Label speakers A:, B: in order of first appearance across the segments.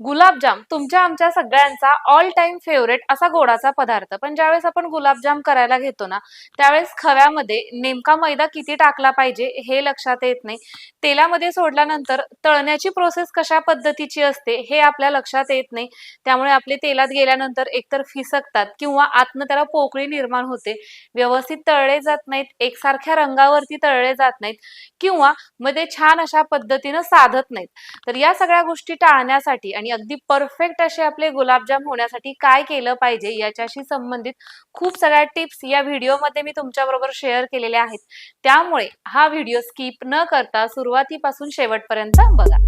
A: गुलाबजाम तुमच्या आमच्या सगळ्यांचा ऑल टाइम फेवरेट असा गोडाचा पदार्थ. पण ज्यावेळेस आपण गुलाबजाम करायला घेतो ना त्यावेळेस खव्यामध्ये नेमका मैदा किती टाकला पाहिजे हे लक्षात येत नाही. तेलामध्ये सोडल्यानंतर तळण्याची प्रोसेस कशा पद्धतीची असते हे आपल्या लक्षात येत नाही. त्यामुळे आपले तेलात गेल्यानंतर एकतर फिसकतात किंवा आतनं त्याला पोकळी निर्माण होते. व्यवस्थित तळले जात नाहीत एकसारख्या रंगावरती तळले जात नाहीत किंवा मध्ये छान अशा पद्धतीनं साधत नाहीत. तर या सगळ्या गोष्टी टाळण्यासाठी आणि अगदी परफेक्ट असे आपले गुलाबजाम होण्यासाठी काय केलं पाहिजे याच्याशी संबंधित खूप सगळ्या टिप्स या व्हिडिओमध्ये मी तुमच्याबरोबर शेअर केलेल्या आहेत. त्यामुळे हा व्हिडिओ स्किप न करता सुरुवातीपासून शेवटपर्यंत बघा.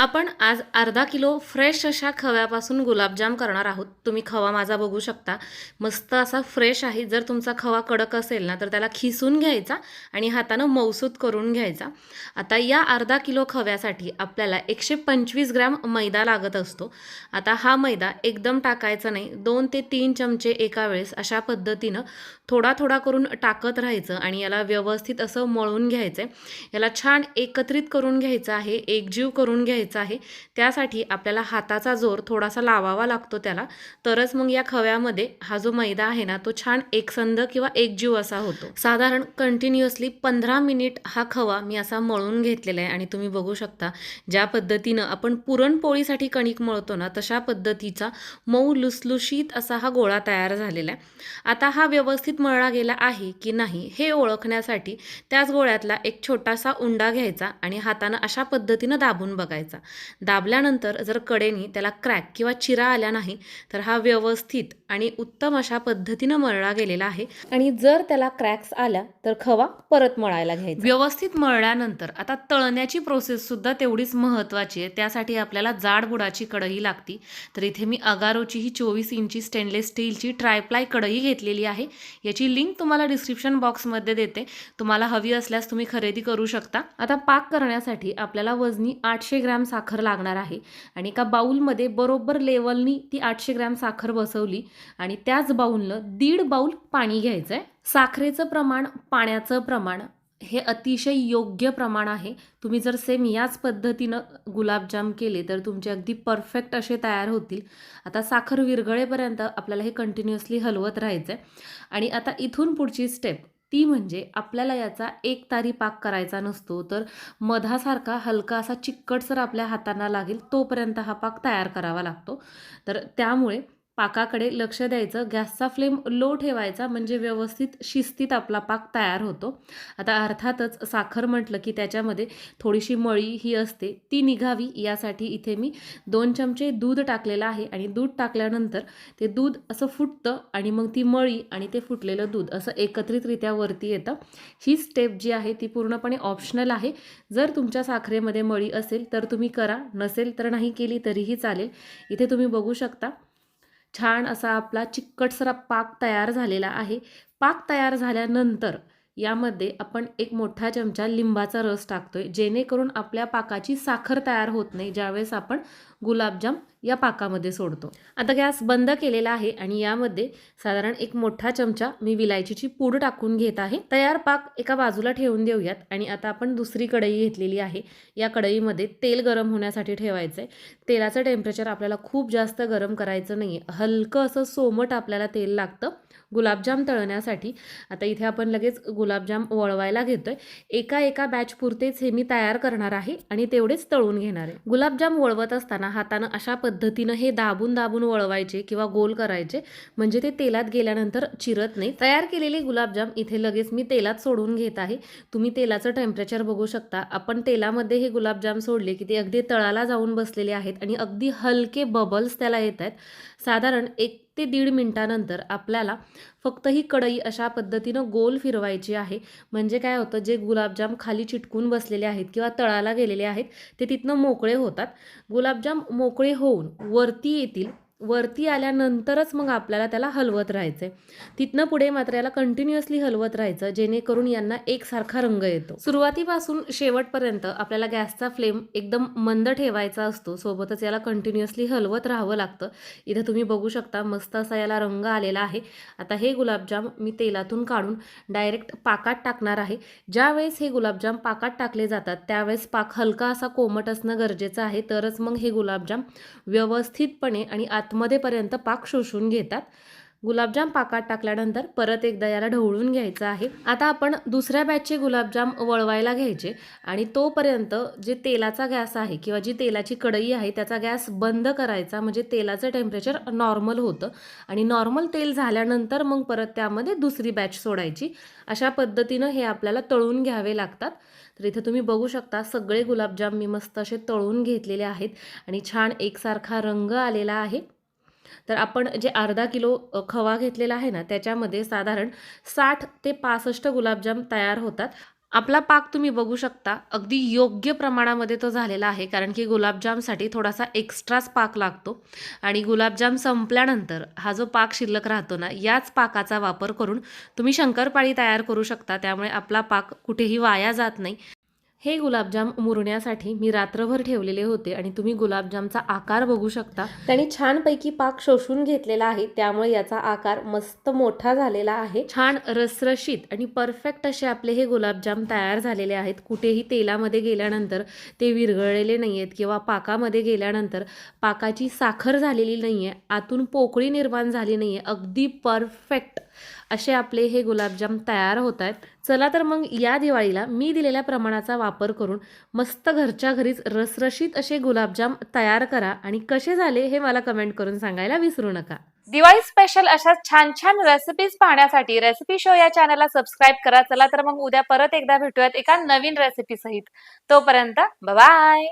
A: आपण आज अर्धा किलो फ्रेश अशा खव्यापासून गुलाबजाम करणार आहोत. तुम्ही खवा माझा बघू शकता. मस्त असा फ्रेश आहे. जर तुमचा खवा कडक असेल ना तर त्याला खिसून घ्यायचा आणि हातानं मौसूद करून घ्यायचा. आता या अर्धा किलो खव्यासाठी आपल्याला एकशे पंचवीस ग्रॅम मैदा लागत असतो. आता हा मैदा एकदम टाकायचा नाही. दोन ते तीन चमचे एका वेळेस अशा पद्धतीनं थोडा थोडा करून टाकत राहायचं आणि याला व्यवस्थित असं मळून घ्यायचं आहे याला छान एकत्रित करून घ्यायचं आहे. एकजीव करून घ्यायचं आहे. त्यासाठी आपल्याला हाताचा जोर थोडासा लावावा लागतो त्याला. तरच मग या खव्यामध्ये हा जो मैदा आहे ना तो छान एकसंध किंवा एकजीव असा होतो. साधारण कंटिन्युअसली पंधरा मिनिट हा खवा मी असा मळून घेतलेला आहे आणि तुम्ही बघू शकता ज्या पद्धतीनं आपण पुरणपोळीसाठी कणिक मळतो ना तशा पद्धतीचा मऊ लुसलुशीत असा हा गोळा तयार झालेला आहे. आता हा व्यवस्थित मळला गेला आहे की नाही हे ओळखण्यासाठी त्याच गोळ्यातला एक छोटासा उंडा घ्यायचा आणि हातानं अशा पद्धतीनं दाबून बघायचा. दाबल्यानंतर जर कडेनी त्याला क्रॅक किंवा चिरा आल्या नाही तर हा व्यवस्थित आणि उत्तम अशा पद्धतीनं मळला गेलेला आहे. आणि जर त्याला क्रॅक्स आल्या तर खवा परत मळायला घ्यायचा. व्यवस्थित मळल्यानंतर आता तळण्याची प्रोसेस सुद्धा तेवढीच महत्त्वाची आहे. त्यासाठी आपल्याला जाड बुडाची कढई लागती. तर इथे मी अगारोची ही चोवीस इंची स्टेनलेस स्टीलची ट्रायप्लाय कढई घेतलेली आहे. याची लिंक तुम्हाला डिस्क्रिप्शन बॉक्समध्ये देते. तुम्हाला हवी असल्यास तुम्ही खरेदी करू शकता. आता पाक करण्यासाठी आपल्याला वजनी आठशे ग्रॅम साखर लागणार आहे. आणि एका बाऊलमध्ये बरोबर लेवलनी ती आठशे ग्रॅम साखर बसवली. आणि त्याच बाऊलनं दीड बाऊल पाणी घ्यायचं आहे साखरेचं प्रमाण पाण्याचं प्रमाण हे अतिशय योग्य प्रमाण आहे. तुम्ही जर सेम याच पद्धतीनं गुलाबजाम केले तर तुमचे अगदी परफेक्ट असे तयार होतील. आता साखर विरघळेपर्यंत आपल्याला हे कंटिन्युअसली हलवत राहायचं आहे आणि आता इथून पुढची स्टेप ती म्हणजे आपल्याला याचा एक तारी पाक करायचा नसतो तर मधासारखा हलका असा चिकटसर आपल्या हातांना लागेल तोपर्यंत हा पाक तयार करावा लागतो. तर त्यामुळे पाकाकडे लक्ष द्यायचं गॅसचा फ्लेम लो ठेवायचा म्हणजे व्यवस्थित शिस्तीत आपला पाक तयार होतो. आता अर्थातच साखर म्हटलं की त्याच्यामध्ये थोडीशी मळी ही असते ती निघावी. यासाठी इथे मी दोन चमचे दूध टाकलेलं आहे आणि दूध टाकल्यानंतर ते दूध असं फुटतं आणि मग ती मळी आणि ते फुटलेलं दूध असं एकत्रितरित्या वरती येतं. ही स्टेप जी आहे ती पूर्णपणे ऑप्शनल आहे. जर तुमच्या साखरेमध्ये मळी असेल तर तुम्ही करा नसेल तर नाही केली तरीही चालेल. इथे तुम्ही बघू शकता छान असा आपला चिकटसरा पाक तयार झालेला आहे. पाक तयार झाल्यानंतर यामध्ये आपण एक मोठा चमचा लिंबाचा रस टाकतोय. जेणेकरून आपल्या पाकाची साखर तयार होत नाही. ज्यावेळेस आपण गुलाबजाम या पाकामध्ये सोडतो. आता गॅस बंद केलेला आहे आणि यामध्ये साधारण एक मोठा चमचा मी विलायचीची पूड टाकून घेत आहे. तयार पाक एका बाजूला ठेवून देऊयात आणि आता आपण दुसरी कढई घेतलेली आहे. या कढईमध्ये तेल गरम होण्यासाठी ठेवायचं आहे तेलाचं टेम्परेचर आपल्याला खूप जास्त गरम करायचं नाही आहे हलकं असं सोमट आपल्याला तेल लागतं. गुलाबजाम तळण्यासाठी. आता इथे आपण लगेच गुलाबजाम वळवायला घेतोय. एका एका बॅच पुरतेच हे मी तयार करणार आहे आणि तेवढेच तळून घेणार आहे. गुलाबजाम वळवत असताना हातानं अशा पद्धतीनं हे दाबून दाबून वळवायचे किंवा गोल करायचे. म्हणजे ते तेलात गेल्यानंतर चिरत नाही. तयार केलेले गुलाबजाम इथे लगेच मी तेलात सोडून घेत आहे. तुम्ही तेलाचं टेम्परेचर बघू शकता. आपण तेलामध्ये हे गुलाबजाम सोडले की ते अगदी तळाला जाऊन बसलेले आहेत आणि अगदी हलके बबल्स त्याला येत आहेत. साधारण एक ते दीड मिनटानंतर आपल्याला फक्त ही कढई अशा पद्धतीनं गोल फिरवायची आहे. म्हणजे काय होतं जे गुलाबजाम खाली चिटकून बसलेले आहेत किंवा तळाला गेलेले आहेत ते तिथनं मोकळे होतात. गुलाबजाम मोकळे होऊन वरती येतील वरती आल्यानंतरच मग आपल्याला त्याला हलवत राहायचं आहे तिथनं पुढे मात्र याला कंटिन्युअसली हलवत राहायचं जेणेकरून यांना एकसारखा रंग येतो. सुरुवातीपासून शेवटपर्यंत आपल्याला गॅसचा फ्लेम एकदम मंद ठेवायचा असतो. सोबतच याला कंटिन्युअसली हलवत राहावं लागतं. इथं तुम्ही बघू शकता मस्त असा याला रंग आलेला आहे. आता हे गुलाबजाम मी तेलातून काढून डायरेक्ट पाकात टाकणार आहे. ज्यावेळेस हे गुलाबजाम पाकात टाकले जातात त्यावेळेस पाक हलका असा कोमट असणं गरजेचं आहे. तरच मग हे गुलाबजाम व्यवस्थितपणे आणि आतमध्येपर्यंत पाक शोषून घेतात. गुलाबजाम पाकात टाकल्यानंतर परत एकदा याला ढवळून घ्यायचं आहे. आता आपण दुसऱ्या बॅचचे गुलाबजाम वळवायला घ्यायचे आणि तोपर्यंत जे तेलाचा गॅस आहे किंवा जी तेलाची कढई आहे त्याचा गॅस बंद करायचा म्हणजे तेलाचं टेम्परेचर नॉर्मल होतं. आणि नॉर्मल तेल झाल्यानंतर मग परत त्यामध्ये दुसरी बॅच सोडायची. अशा पद्धतीनं हे आपल्याला तळून घ्यावे लागतात. तर इथे तुम्ही बघू शकता सगळे गुलाबजाम मी मस्त असे तळून घेतलेले आहेत. आणि छान एकसारखा रंग आलेला आहे. तर आपण जे अर्धा किलो खवा घेतलेला आहे ना त्याच्यामध्ये साधारण साठ ते पासष्ट गुलाबजाम तयार होतात. आपला पाक तुम्ही बघू शकता अगदी योग्य प्रमाणामध्ये तो झालेला आहे कारण की गुलाबजामसाठी थोडासा एक्स्ट्राच पाक लागतो. आणि गुलाबजाम संपल्यानंतर हा जो पाक शिल्लक राहतो ना याच पाकाचा वापर करून तुम्ही शंकरपाळी तयार करू शकता त्यामुळे आपला पाक कुठेही वाया जात नाही. हे गुलाबजाम मुरण्यासाठी मी रात्रभर ठेवलेले होते आणि तुम्ही गुलाबजामचा आकार बघू शकता. त्यांनी छानपैकी पाक शोषून घेतलेला आहे. त्यामुळे याचा आकार मस्त मोठा झालेला आहे. छान रसरशीत आणि परफेक्ट असे आपले हे गुलाबजाम तयार झालेले आहेत. कुठेही तेलामध्ये गेल्यानंतर ते विरघळलेले नाही आहेत किंवा पाकामध्ये गेल्यानंतर पाकाची साखर झालेली नाही आहे आतून पोकळी निर्माण झाली नाही आहे अगदी परफेक्ट असे आपले हे गुलाबजाम तयार होत आहेत चला तर मग या दिवाळीला मी दिलेल्या प्रमाणाचा वापर करून मस्त घरच्या घरीच रसरशीत असे गुलाबजाम तयार करा आणि कसे झाले हे मला कमेंट करून सांगायला विसरू नका.
B: दिवाळी स्पेशल अशा छान छान रेसिपीज पाहण्यासाठी रेसिपी शो या चॅनलला सबस्क्राईब करा. चला तर मग उद्या परत एकदा भेटूयात एका नवीन रेसिपी सहित. तोपर्यंत बाय